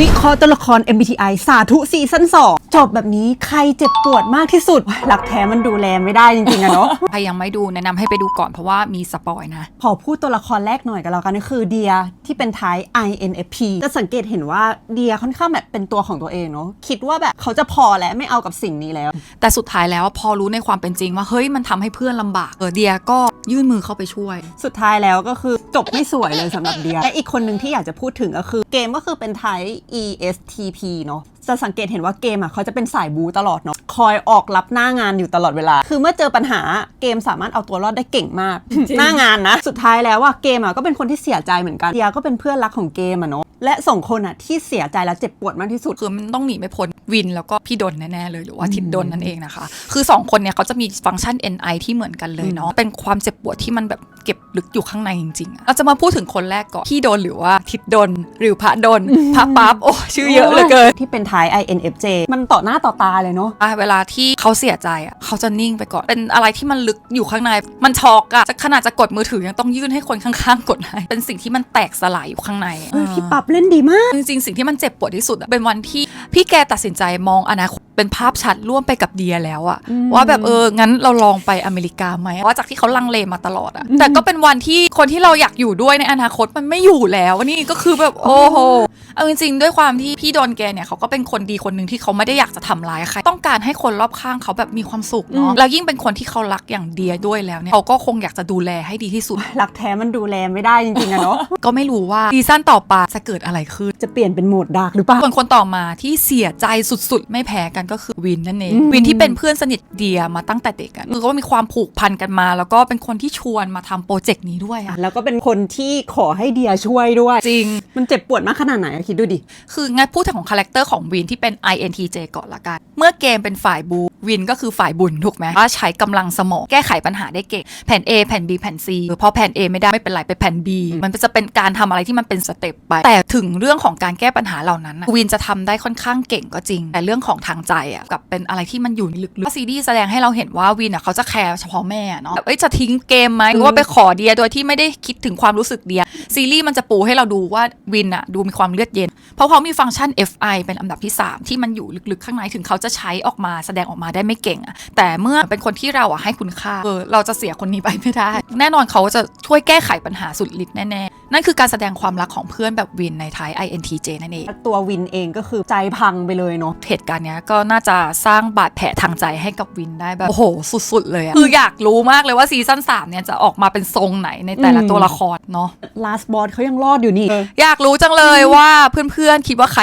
วิเคราะห์ตัวละคร MBTI สาธุซีซั่น2จบแบบนี้ใครเจ็บปวดมากที่สุด หลักแท้มันดูแลไม่ได้จริงๆอะเนาะ ใครยังไม่ดูแนะนำให้ไปดูก่อนเพราะว่ามีสปอยนะ ขอพูดตัวละครแรกหน่อยกันแล้วกันก็คือเดียที่เป็นท้าย INFP จะสังเกตเห็นว่าเดียค่อนข้างแบบเป็นตัวของตัวเองเนาะคิดว่าแบบเขาจะพอแล้วไม่เอากับสิ่งนี้แล้ว แต่สุดท้ายแล้วพอรู้ในความเป็นจริงว่าเฮ้ยมันทำให้เพื่อนลำบากเออเดียก็ยื่นมือเข้าไปช่วย สุดท้ายแล้วก็คือจบไม่สวยเลยสำหรับเดียและอีกคนหนึ่งที่อยากจะพูดถึงก็คือเกมก็คือเป็นไทย ESTP เนาะ จะสังเกตเห็นว่าเกมอะเขาจะเป็นสายบูตลอดเนาะคอยออกรับหน้างานอยู่ตลอดเวลา คือเมื่อเจอปัญหาเกมสามารถเอาตัวรอดได้เก่งมาก หน้างานนะ สุดท้ายแล้วว่าเกมอะก็เป็นคนที่เสียใจเหมือนกันเดียก็เป็นเพื่อนรักของเกมอะเนาะและสองคนอะที่เสียใจและเจ็บปวดมากที่สุด คือมันต้องหนีไม่พ้นวินแล้วก็พี่ดนแน่ๆเลยหรือว่าทิดดนนั่นเองนะคะ คือ 2 คนเนี่ยเขาจะมีฟังก์ชัน NI ที่เหมือนกันเลยเนาะเป็นความเจ็บปวดที่มันแบบเก็บลึกอยู่ข้างในจริงๆอะเราจะมาพูดถึงคนแรกก่อนพี่ดนหรือว่าทิดดนหรือพระดนพระปั๊บโอ้ชื่อเยอะเหลือเกินที่เป็นท้าย INFJ มันต่อหน้าต่อตาเลยเนาะอะเวลาที่เขาเสียใจอะเขาจะนิ่งไปก่อน เป็นอะไรที่มันลึกอยู่ข้างใน มันช็อกอะจะขนาดจะกดมือถือยังต้องยื่นให้คนข้างๆ กดให้ เป็นสิ่งที่มันแตกสลายอยู่ข้างในเออพี่ปรับเล่นดีมาก จริงๆ สิ่งที่มันเจ็บปวดที่สุดอะเป็นวันที่พี่แกตัดสินใจมองอนาคตเป็นภาพชัดร่วมไปกับเดียแล้วอะอืมว่าแบบเออ งั้นเราลองไปอเมริกาไหมว่าจากที่เขาลังเลมาตลอดอะแต่ก็เป็นวันที่คนที่เราอยากอยู่ด้วยในอนาคตมันไม่อยู่แล้วนี่ก็คือแบบโอ้โห เอาจริงๆ ด้วยความที่พี่โดนแกเนี่ยเขาก็เป็นคนดีคนหนึ่งที่เขาไม่ได้อยากจะทำร้ายใครต้องการให้คนรอบข้างเขาแบบมีความสุขเนาะอืมแล้วยิ่งเป็นคนที่เขารักอย่างเดียด้วยแล้วเนี่ยเขาก็คงอยากจะดูแลให้ดีที่สุดหลักแท้มันดูแลไม่ได้จริงๆอะเนาะก็ไม่รู้ว่าซีซั่นต่อไปจะเกิดอะไรขึ้นจะเปลี่ยนเป็นโหมดดาร์กหรือเปล่าส่วนคนต่อมาที่เสียใจสุดๆ ไม่แพ้กันก็คือวินนั่นเองอืมวินที่เป็นเพื่อนสนิทเดียมาตั้งแต่เด็กอะคือก็มีความผูกพันกันมา แล้วก็เป็นคนที่ชวนมาทำโปรเจกต์นี้ด้วยอะแล้วก็เป็นคนที่ขอให้เดียช่วยด้วย จริงมันเจ็บปวดมากขนาดไหนอะคิดดูดิ คืองั้นพูดถึงของคาแรคเตอร์ของวินที่เป็น INTJ ก่อนละกัน เมื่อเกมเป็นฝ่ายบูวินก็คือฝ่ายบุญถูกไหมว่าใช้กำลังสมองแก้ไขปัญหาได้เก่งแผน A แผน B แผน C หรือพอแผน A ไม่ได้ไม่เป็นไรไปแผน B มันจะเป็นการทำอะไรที่มันเป็นสเต็ปไป แต่ถึงเรื่องของการแก้ปัญหาเหล่านั้นน่ะวินจะทำได้ค่อนข้างเก่งก็จริง แต่เรื่องของทางใจอะกับเป็นอะไรที่มันอยู่ลึกๆซีรีส์แสดงให้เราเห็นว่าวินอะเขาจะแคร์เฉพาะแม่อะเนาะแบบเอ้ยจะทิ้งเกมไหมหรือว่าไปขอเดียโดยที่ไม่ได้คิดถึงความรู้สึกเดียซีรีส์มันจะปูให้เราดูว่าวินอะดูมีความเลือดเย็น เพราะเขามีฟังก์ชัน FI เป็นอันดับที่ 3 ที่มันอยู่ลึกๆ ข้างในถึงเขาจะใช้ออกมาแสดงออกมาได้ไม่เก่งอะแต่เมื่อเป็นคนที่เราอะให้คุณค่าเออเราจะเสียคนนี้ไปไม่ได้ แน่นอนเขาจะช่วยแก้ไขปัญหาสุดฤทธิ์แน่ๆ นั่นคือการแสดงความรักของเพื่อนแบบวินในไทย INTJ นั่นเอง ตัววินเองก็คือใจพังไปเลยเนาะ เหตุการณ์เนี้ยก็น่าจะสร้างบาดแผลทางใจให้กับวินได้แบบ โอ้โห สุด ๆ เลยอะคืออยากรู้มากเลยว่าซีซั่น3เนี่ยจะออกมาเป็นทรงไหนในแต่ละอืม ตัวละครเนาะ last boss เขายังรอดอยู่นี่ อยากรู้จังเลยว่าเพื่อนๆคิดว่าใคร